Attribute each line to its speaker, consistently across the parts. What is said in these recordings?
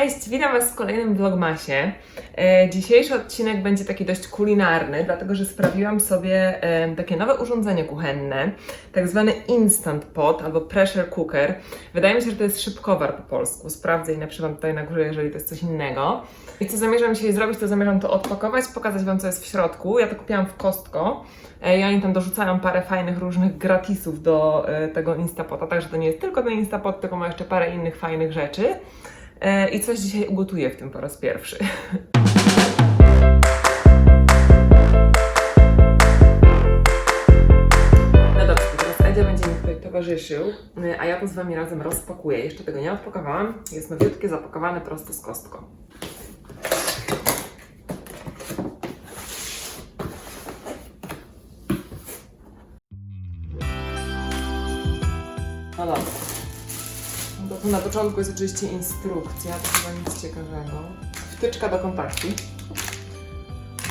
Speaker 1: Cześć, witam Was w kolejnym vlogmasie. E, dzisiejszy odcinek będzie taki dość kulinarny, dlatego że sprawiłam sobie e, takie nowe urządzenie kuchenne, tak zwany instant pot albo pressure cooker. Wydaje mi się, że to jest szybkowar po polsku. Sprawdzę i napiszę tutaj na górze, jeżeli to jest coś innego. I co zamierzam dzisiaj zrobić, to zamierzam to odpakować, pokazać Wam, co jest w środku. Ja to kupiłam w Costco e, i oni tam dorzucają parę fajnych różnych gratisów do tego Instapota, także to nie jest tylko ten Instapot, tylko ma jeszcze parę innych fajnych rzeczy. E, I coś dzisiaj ugotuję w tym po raz pierwszy. No towarzyszył, e, a ja to z Wami razem rozpakuję. Jeszcze tego nie odpakowałam. Jest nowiutkie, zapakowane prosto z kostką. To tu na początku jest oczywiście instrukcja, to chyba nic ciekawego. Wtyczka do kontaktu.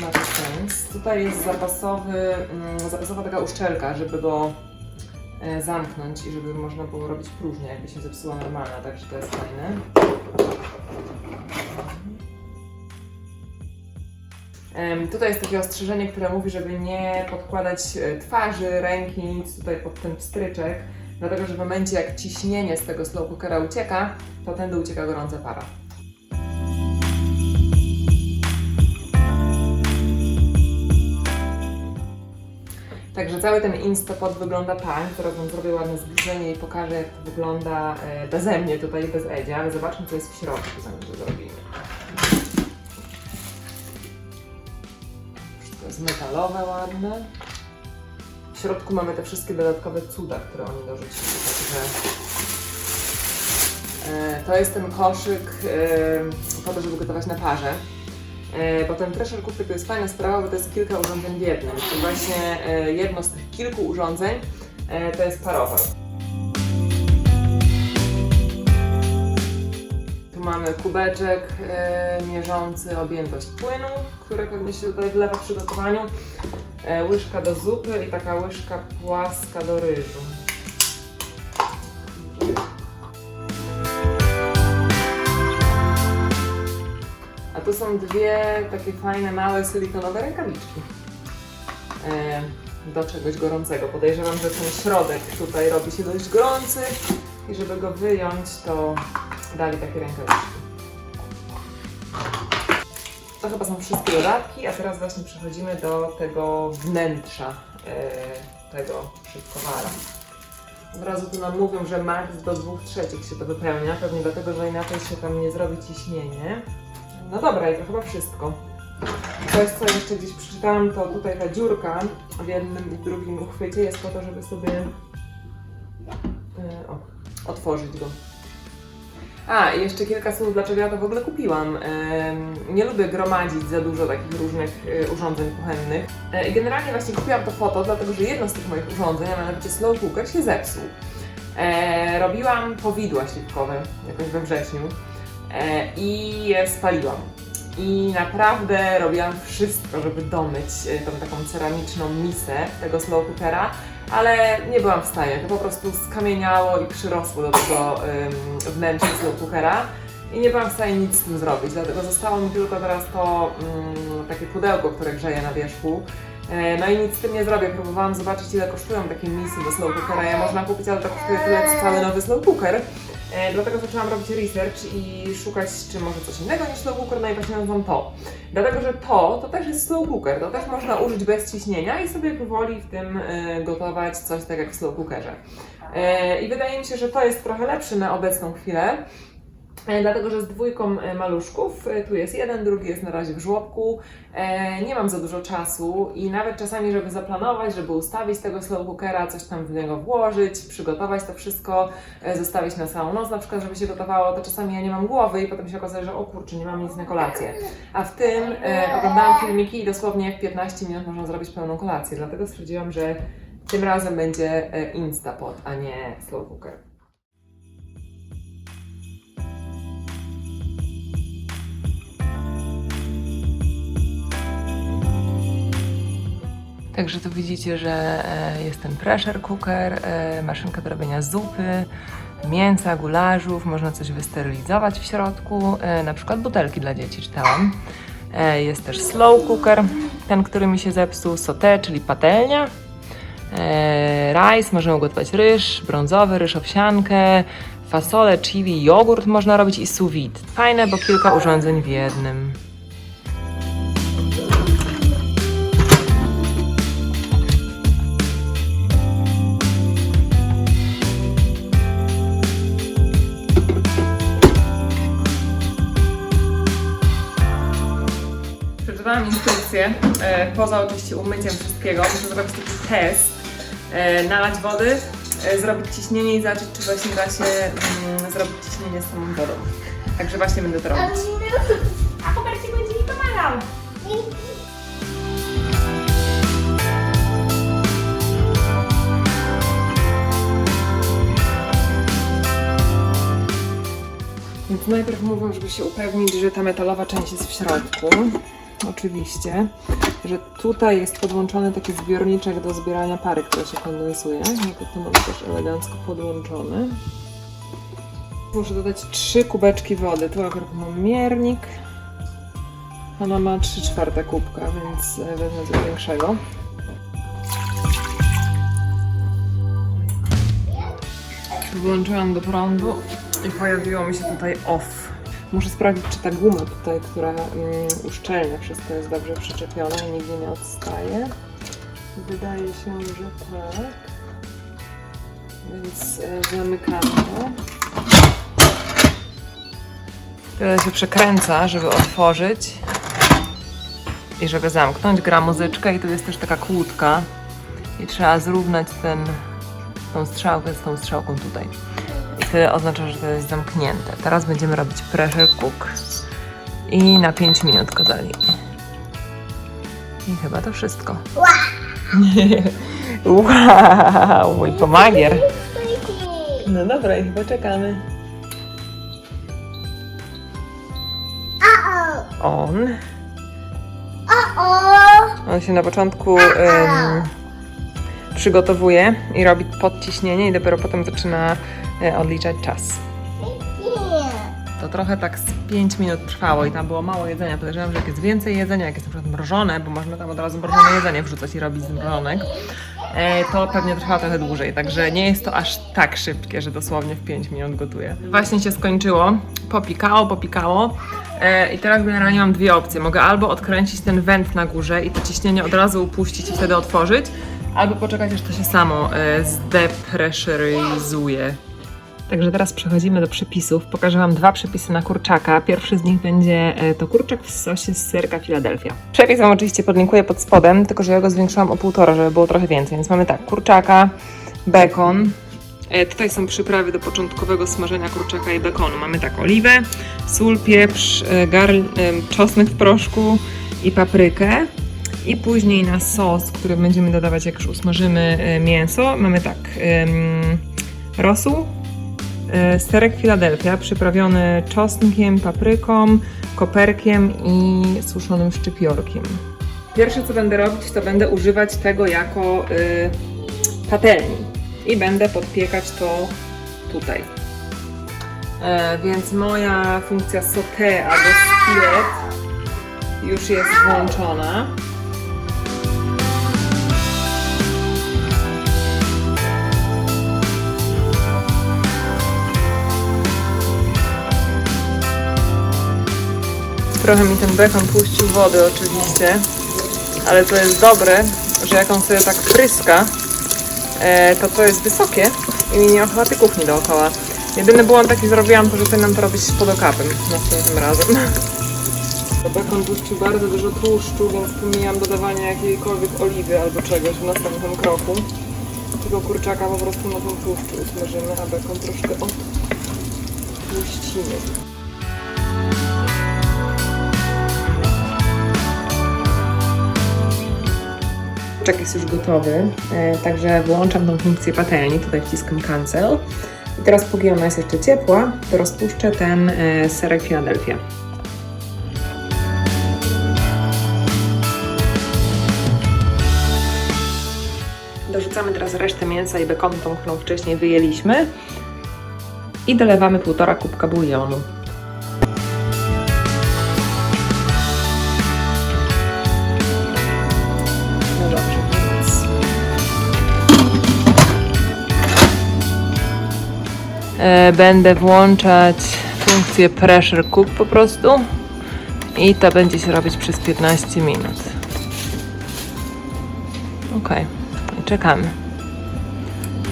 Speaker 1: Ma to sens. Tutaj jest zapasowy, mm, zapasowa taka uszczelka, żeby go e, zamknąć i żeby można było robić próżnię, jakby się zepsuła normalna, także to jest fajne. Tutaj jest takie ostrzeżenie, które mówi, żeby nie podkładać e, twarzy, ręki, nic tutaj pod ten pstryczek, dlatego że w momencie jak ciśnienie z tego slow cookera ucieka, to tędy ucieka gorąca para. Także cały ten Instapot wygląda tak, teraz Wam zrobię ładne zbliżenie i pokażę jak to wygląda e, beze mnie tutaj, bez Edzia, ale zobaczmy co jest w środku, zanim to zrobimy. Wszystko jest metalowe, ładne. W środku mamy te wszystkie dodatkowe cuda, które oni dorzucili, także e, to jest ten koszyk e, po to, żeby gotować na parze. E, Bo ten pressure cooker to jest fajna sprawa, bo to jest kilka urządzeń w jednym. To właśnie jedno z tych kilku urządzeń to jest parowar. Tu mamy kubeczek mierzący objętość płynu, który pewnie się tutaj wlewa przy gotowaniu. E, łyżka do zupy i taka łyżka płaska do ryżu. A tu są dwie takie fajne, małe silikonowe rękawiczki. E, do czegoś gorącego. Podejrzewam, że ten środek tutaj robi się dość gorący i żeby go wyjąć, to dali takie rękawiczki. To chyba są wszystkie dodatki, a teraz właśnie przechodzimy do tego wnętrza e, tego szybkowara. Od razu tu nam mówią, że max do 2 trzecich się to wypełnia, pewnie dlatego, że inaczej się tam nie zrobi ciśnienie. No dobra, i to chyba wszystko. Coś, co jeszcze gdzieś przeczytałam, to tutaj ta dziurka w jednym i drugim uchwycie jest po to, żeby sobie e, o, otworzyć go. A, i jeszcze kilka słów, dlaczego ja to w ogóle kupiłam. Nie lubię gromadzić za dużo takich różnych e, urządzeń kuchennych. E, generalnie właśnie kupiłam to foto, dlatego że jedno z tych moich urządzeń, a mianowicie slow cooker, się zepsuł. E, robiłam powidła śliwkowe jakoś we wrześniu i je spaliłam. I naprawdę robiłam wszystko, żeby domyć e, tą taką ceramiczną misę tego slow cookera, ale nie byłam w stanie. To po prostu skamieniało i przyrosło do tego ym, wnętrza slow cookera i nie byłam w stanie nic z tym zrobić. Dlatego zostało mi tylko teraz to ym, takie pudełko, które grzeje na wierzchu. E, No i nic z tym nie zrobię. Próbowałam zobaczyć, ile kosztują takie misy do slow cookera. Je można kupić, ale to kosztuje tyle, co cały nowy slow cooker. E, Dlatego zaczęłam robić research i szukać, czy może coś innego niż slow cooker, no i właśnie nazwam to. Dlatego, że to, to też jest slow cooker, to też można użyć bez ciśnienia i sobie powoli w tym e, gotować coś tak jak w slow cookerze. E, I wydaje mi się, że to jest trochę lepszy na obecną chwilę. E, Dlatego, że z dwójką e, maluszków, e, tu jest jeden, drugi jest na razie w żłobku, nie mam za dużo czasu i nawet czasami, żeby zaplanować, żeby ustawić tego slow cookera, coś tam w niego włożyć, przygotować to wszystko, zostawić na całą noc na przykład, żeby się gotowało, to czasami ja nie mam głowy i potem się okazuje, że o kurczę, nie mam nic na kolację. A w tym oglądałam filmiki i dosłownie w 15 minut można zrobić pełną kolację, dlatego stwierdziłam, że tym razem będzie Instapot, a nie slow cooker. Także tu widzicie, że e, jest ten pressure cooker, e, maszynka do robienia zupy, mięsa, gulażów, można coś wysterylizować w środku, e, na przykład butelki dla dzieci czytałam. Jest też slow cooker, ten, który mi się zepsuł, sauté, czyli patelnia. Rice, możemy ugotować ryż, brązowy, ryż owsiankę, fasolę, chili, jogurt można robić i sous vide. Fajne, bo kilka urządzeń w jednym. Przeczytałam instrukcję, e, poza oczywiście umyciem wszystkiego, muszę zrobić taki test, e, nalać wody, e, zrobić ciśnienie i zobaczyć, czy właśnie da się mm, zrobić ciśnienie z samą wodą. Także właśnie będę to robić.
Speaker 2: A Hubercik będzie mi pomagał.
Speaker 1: Więc najpierw mówią, żeby się upewnić, że ta metalowa część jest w środku. Oczywiście, że tutaj jest podłączony taki zbiorniczek do zbierania pary, która się kondensuje. No to mam też elegancko podłączony. Muszę dodać trzy kubeczki wody. Tu akurat mam miernik. Ona ma 3 czwarte kubka, więc e, wezmę coś większego. Włączyłam do prądu i pojawiło mi się tutaj off. Muszę sprawdzić, czy ta guma tutaj, która mm, uszczelnia wszystko jest dobrze przyczepiona i nigdzie nie odstaje. Wydaje się, że tak. Więc e, zamykamy to. Tyle się przekręca, żeby otworzyć i żeby zamknąć. Gra muzyczka i tu jest też taka kłódka i trzeba zrównać ten, tą strzałkę z tą strzałką tutaj. Oznacza, że to jest zamknięte. Teraz będziemy robić pressure cook. I na 5 minut kazali. I chyba to wszystko. wow, mój pomagier. No dobra, i chyba czekamy. On. On się na początku em, przygotowuje i robi podciśnienie i dopiero potem zaczyna odliczać czas. To trochę tak z 5 minut trwało i tam było mało jedzenia. Podejrzewam, że jak jest więcej jedzenia, jak jest na przykład mrożone, bo można tam od razu mrożone jedzenie wrzucać i robić z mrożonek, e, to pewnie trwa trochę dłużej. Także nie jest to aż tak szybkie, że dosłownie w 5 minut gotuję. Właśnie się skończyło. Popikało, popikało. E, I teraz generalnie mam dwie opcje. Mogę albo odkręcić ten węd na górze i to ciśnienie od razu upuścić i wtedy otworzyć, albo poczekać, aż to się samo e, zdepressuryzuje. Także teraz przechodzimy do przepisów. Pokażę Wam dwa przepisy na kurczaka. Pierwszy z nich będzie e, to kurczak w sosie z serka Philadelphia. Przepis Wam oczywiście podlinkuję pod spodem, tylko że ja go zwiększyłam o półtora, żeby było trochę więcej. Więc mamy tak, kurczaka, bekon. E, tutaj są przyprawy do początkowego smażenia kurczaka i bekonu. Mamy tak, oliwę, sól, pieprz, e, garl, czosnek w proszku i paprykę. I później na sos, który będziemy dodawać, jak już usmażymy mięso, mamy tak, rosół, Serek Philadelphia przyprawiony czosnkiem, papryką, koperkiem i suszonym szczypiorkiem. Pierwsze co będę robić, to będę używać tego jako y, patelni i będę podpiekać to tutaj. E, więc moja funkcja sauté albo skillet już jest włączona. Trochę mi ten bekon puścił wody oczywiście, ale to jest dobre, że jak on sobie tak pryska, e, to to jest wysokie i mi nie ochota tej kuchni dookoła. Jedyny błąd taki zrobiłam, to że powinnam to robić z podokapem następnym razem. Bekon puścił bardzo dużo tłuszczu, więc pomijam dodawanie jakiejkolwiek oliwy albo czegoś w następnym kroku. Tylko kurczaka po prostu na tym tłuszczu usmażymy, a bekon troszkę odpuścimy. Kurczak jest już gotowy, e, także wyłączam tą funkcję patelni, tutaj wciskam cancel. I teraz póki ona jest jeszcze ciepła, to rozpuszczę ten e, serek Philadelphia. Dorzucamy teraz resztę mięsa i bekonu, tą, którą wcześniej wyjęliśmy. I dolewamy półtora kubka bulionu. Będę włączać funkcję pressure cook po prostu i to będzie się robić przez 15 minut. Ok, czekamy.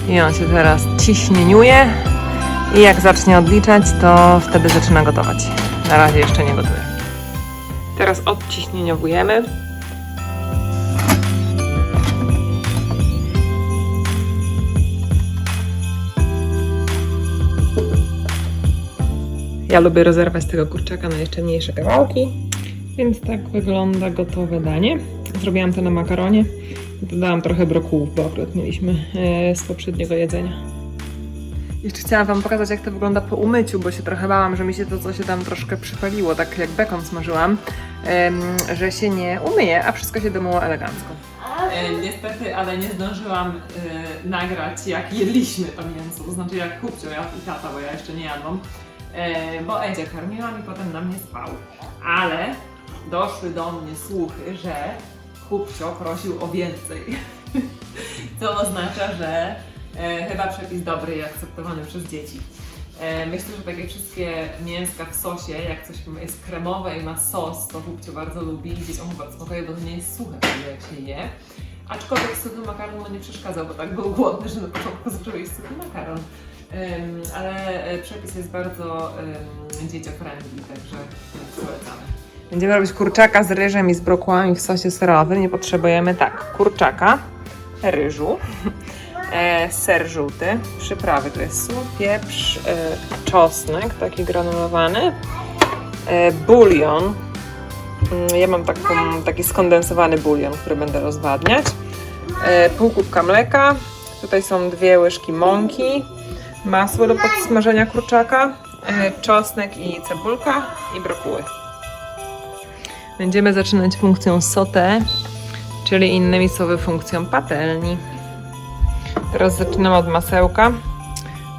Speaker 1: I on się teraz ciśnieniuje i jak zacznie odliczać, to wtedy zaczyna gotować. Na razie jeszcze nie gotuje. Teraz odciśnieniowujemy. Ja lubię rozerwać tego kurczaka na jeszcze mniejsze kawałki, więc tak wygląda gotowe danie. Zrobiłam to na makaronie. Dodałam trochę brokułów, bo akurat mieliśmy e, z poprzedniego jedzenia. Jeszcze chciałam Wam pokazać, jak to wygląda po umyciu, bo się trochę bałam, że mi się to, co się tam troszkę przypaliło, tak jak bekon smażyłam, że się nie umyje, a wszystko się domyło elegancko. E, niestety, ale nie zdążyłam e, nagrać, jak jedliśmy to mięso, to znaczy jak kupcio jadł i tata, bo ja jeszcze nie jadłam, bo Edzia karmiłam i potem na mnie spał. Ale doszły do mnie słuchy, że kupcio prosił o więcej. Co oznacza, że e, chyba przepis dobry i akceptowany przez dzieci. E, myślę, że takie wszystkie mięska w sosie, jak coś jest kremowe i ma sos, to kupcio bardzo lubi i dzieciom chyba smakuje, bo to nie jest suche wtedy, jak się je. Aczkolwiek suchy makaron mu nie przeszkadzał, bo tak był głodny, że na początku zaczął jeść suchy makaron. Ale e, przepis jest bardzo dzieciofriendly, także polecamy. Będziemy robić kurczaka z ryżem i z brokułami w sosie serowym. Nie potrzebujemy tak, kurczaka, ryżu, e, ser żółty, przyprawy, to jest pieprz, e, czosnek taki granulowany, e, bulion. Mm, Ja mam taką, taki skondensowany bulion, który będę rozwadniać. E, pół kubka mleka, tutaj są dwie łyżki mąki, masło do podsmażenia kurczaka, e, czosnek i cebulka i brokuły. Będziemy zaczynać funkcją sauté, czyli innymi słowy funkcją patelni. Teraz zaczynam od masełka,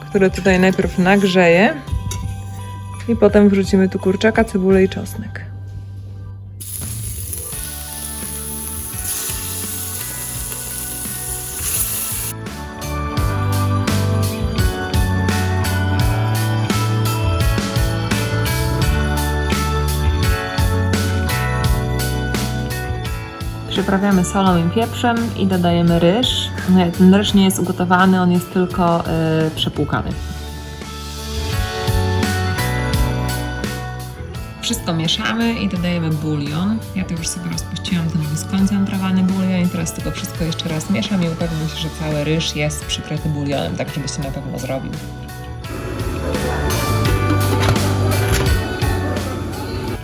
Speaker 1: które tutaj najpierw nagrzeję i potem wrzucimy tu kurczaka, cebulę i czosnek. Przyprawiamy solą i pieprzem i dodajemy ryż. Nie, Ten ryż nie jest ugotowany, on jest tylko y, przepłukany. Wszystko mieszamy i dodajemy bulion. Ja to już sobie rozpuściłam ten skoncentrowany bulion i teraz tylko wszystko jeszcze raz mieszam i upewniam się, że cały ryż jest przykryty bulionem, tak żeby się na pewno zrobił.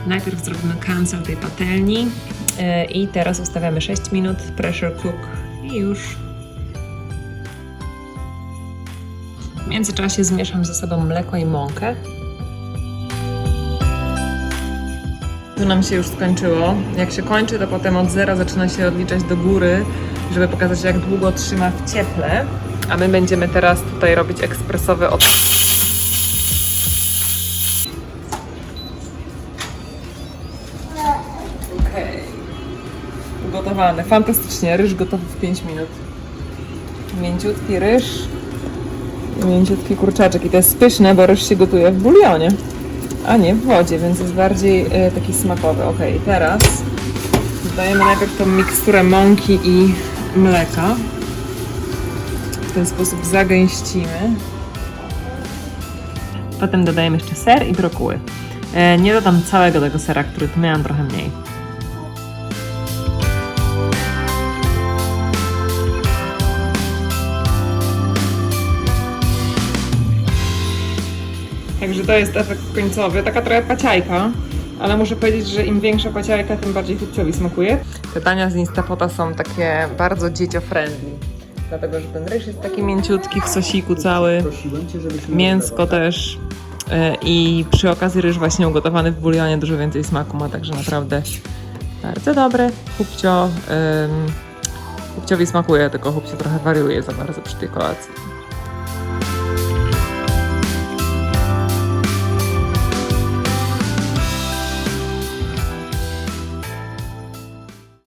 Speaker 1: Najpierw zrobimy cancel tej patelni i teraz ustawiamy 6 minut pressure cook i już. W międzyczasie zmieszam ze sobą mleko i mąkę. Tu nam się już skończyło. Jak się kończy, to potem od zera zaczyna się odliczać do góry, żeby pokazać jak długo trzyma w cieple. A my będziemy teraz tutaj robić ekspresowy od... Fantastycznie. Ryż gotowy w 5 minut. Mięciutki ryż i mięciutki kurczaczek. I to jest pyszne, bo ryż się gotuje w bulionie, a nie w wodzie, więc jest bardziej e, taki smakowy. Ok, teraz dodajemy najpierw tą miksturę mąki i mleka. W ten sposób zagęścimy. Potem dodajemy jeszcze ser i brokuły. E, nie dodam całego tego sera, który tu miałam trochę mniej. Także to jest efekt końcowy, taka trochę paciajka, ale muszę powiedzieć, że im większa paciajka, tym bardziej chłopcowi smakuje. Te dania z Instapota są takie bardzo dzieciofriendly, dlatego że ten ryż jest taki mięciutki w sosiku cały, mięsko też e, i przy okazji ryż właśnie ugotowany w bulionie dużo więcej smaku ma, także naprawdę bardzo dobry. Chłopcio, ym, chłopciowi smakuje, tylko chłopcio trochę wariuje za bardzo przy tej kolacji.